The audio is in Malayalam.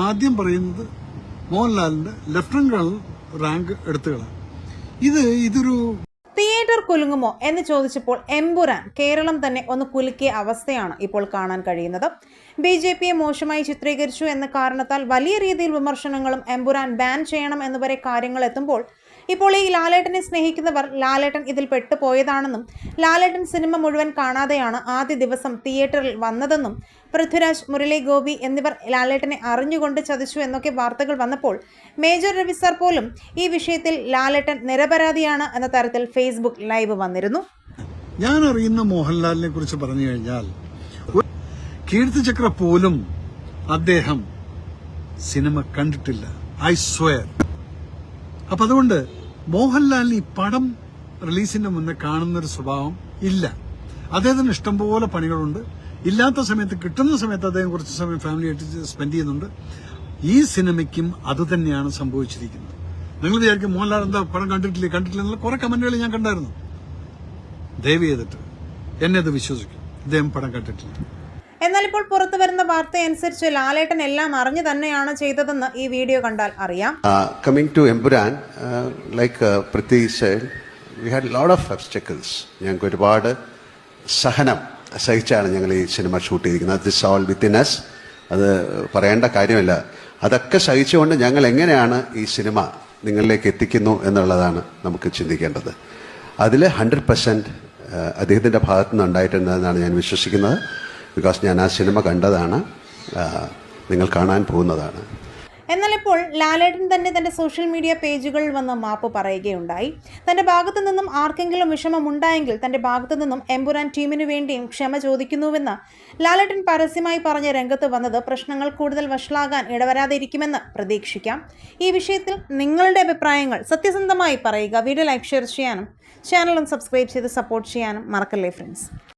ആദ്യം പറയുന്നത് മോഹൻലാലിന്റെ ലെഫ്റ്റനന്റ് കേണൽ റാങ്ക് എടുത്തുകളാണ്. ഇത് ഇതൊരു തിയേറ്റർ കുലുങ്ങുമോ എന്ന് ചോദിച്ചപ്പോൾ എമ്പുരാൻ കേരളം തന്നെ ഒന്ന് കുലുക്കിയ അവസ്ഥയാണ് ഇപ്പോൾ കാണാൻ കഴിയുന്നത്. ബി ജെ പിയെ മോശമായി ചിത്രീകരിച്ചു എന്ന കാരണത്താൽ വലിയ രീതിയിൽ വിമർശനങ്ങളും എമ്പുരാൻ ബാൻ ചെയ്യണം എന്നുവരെ കാര്യങ്ങൾ എത്തുമ്പോൾ ഇപ്പോൾ ഈ ലാലേട്ടനെ സ്നേഹിക്കുന്നവർ ലാലേട്ടൻ ഇതിൽ പെട്ടുപോയതാണെന്നും ലാലേട്ടൻ സിനിമ മുഴുവൻ കാണാതെയാണ് ആദ്യ ദിവസം തിയേറ്ററിൽ വന്നതെന്നും പൃഥ്വിരാജ് മുരളി ഗോപി എന്നിവർ ലാലേട്ടനെ അറിഞ്ഞുകൊണ്ട് ചതിച്ചു എന്നൊക്കെ വാർത്തകൾ വന്നപ്പോൾ മേജർ രവി സാർ പോലും ഈ വിഷയത്തിൽ ലാലേട്ടൻ നിരപരാധിയാണ് എന്ന തരത്തിൽ ഫേസ്ബുക്ക് ലൈവ് വന്നിരുന്നു. ഞാൻ അറിയുന്ന മോഹൻലാലിനെ കുറിച്ച് പറഞ്ഞു കഴിഞ്ഞാൽ കീർത്തി കീർത്തിചക്ര പോലും അദ്ദേഹം സിനിമ കണ്ടിട്ടില്ല ഐ സ്വയർ. അപ്പൊ അതുകൊണ്ട് മോഹൻലാലിന് ഈ പടം റിലീസിന്റെ മുന്നേ കാണുന്നൊരു സ്വഭാവം ഇല്ല. അദ്ദേഹത്തിന് ഇഷ്ടംപോലെ പണികളുണ്ട്. ഇല്ലാത്ത സമയത്ത് കിട്ടുന്ന സമയത്ത് അദ്ദേഹം കുറച്ച് സമയം ഫാമിലിയായിട്ട് സ്പെൻഡ് ചെയ്യുന്നുണ്ട്. ഈ സിനിമയ്ക്കും അതുതന്നെയാണ് സംഭവിച്ചിരിക്കുന്നത്. നിങ്ങൾ വിചാരിക്കും മോഹൻലാൽ എന്താ പടം കണ്ടിട്ടില്ലേ കണ്ടിട്ടില്ല കുറെ കമന്റുകൾ ഞാൻ കണ്ടായിരുന്നു. ദയവ് ചെയ്തിട്ട് എന്നെ അത് വിശ്വസിക്കും. അദ്ദേഹം പടം കണ്ടിട്ടില്ല. എന്നാൽ ഇപ്പോൾ പുറത്തു വരുന്ന വാർത്തയനുസരിച്ച് ലാലേട്ടൻ എല്ലാം അറിഞ്ഞു തന്നെയാണ് ചെയ്തതെന്ന് ഈ വീഡിയോ കണ്ടാൽ അറിയാം. കമ്മിങ് ടു എംപുരാൻ ലൈക്ക് പ്രത്യേകിച്ച് uh, had a lot of ഞങ്ങൾക്ക് ഒരുപാട് സഹനം സഹിച്ചാണ് ഞങ്ങൾ ഈ സിനിമ ഷൂട്ട് ചെയ്തിരിക്കുന്നത്. ദിസ് ഓൾ വിത്തിൻ അസ് അത് പറയേണ്ട കാര്യമില്ല. അതൊക്കെ സഹിച്ചുകൊണ്ട് ഞങ്ങൾ എങ്ങനെയാണ് ഈ സിനിമ നിങ്ങളിലേക്ക് എത്തിക്കുന്നു എന്നുള്ളതാണ് നമുക്ക് ചിന്തിക്കേണ്ടത്. അതിൽ ഹൺഡ്രഡ് പെർസെന്റ് അദ്ദേഹത്തിന്റെ ഭാഗത്തുനിന്ന് ഉണ്ടായിട്ടുണ്ടെന്നാണ് ഞാൻ വിശ്വസിക്കുന്നത്. ബിക്കോസ് ഞാൻ ആ സിനിമ കണ്ടതാണ് നിങ്ങൾ കാണാൻ പോകുന്നതാണ്. എന്നാൽ ഇപ്പോൾ ലാലേട്ടൻ തന്നെ തന്റെ സോഷ്യൽ മീഡിയ പേജുകളിൽ വന്ന് മാപ്പ് പറയുകയുണ്ടായി. തന്റെ ഭാഗത്തു നിന്നും ആർക്കെങ്കിലും വിഷമമുണ്ടായെങ്കിൽ തന്റെ ഭാഗത്തു നിന്നും എമ്പുരാൻ ടീമിനു വേണ്ടിയും ക്ഷമ ചോദിക്കുന്നുവെന്ന് ലാലേട്ടൻ പരസ്യമായി പറഞ്ഞ രംഗത്ത് വന്നത് പ്രശ്നങ്ങൾ കൂടുതൽ വഷളാകാൻ ഇടവരാതിരിക്കുമെന്ന് പ്രതീക്ഷിക്കാം. ഈ വിഷയത്തിൽ നിങ്ങളുടെ അഭിപ്രായങ്ങൾ സത്യസന്ധമായി പറയുക വീഡിയോ ലൈക്ക് ഷെയർ ചെയ്യാനും ചാനലും സബ്സ്ക്രൈബ് ചെയ്ത് സപ്പോർട്ട് ചെയ്യാനും മറക്കല്ലേ ഫ്രണ്ട്സ്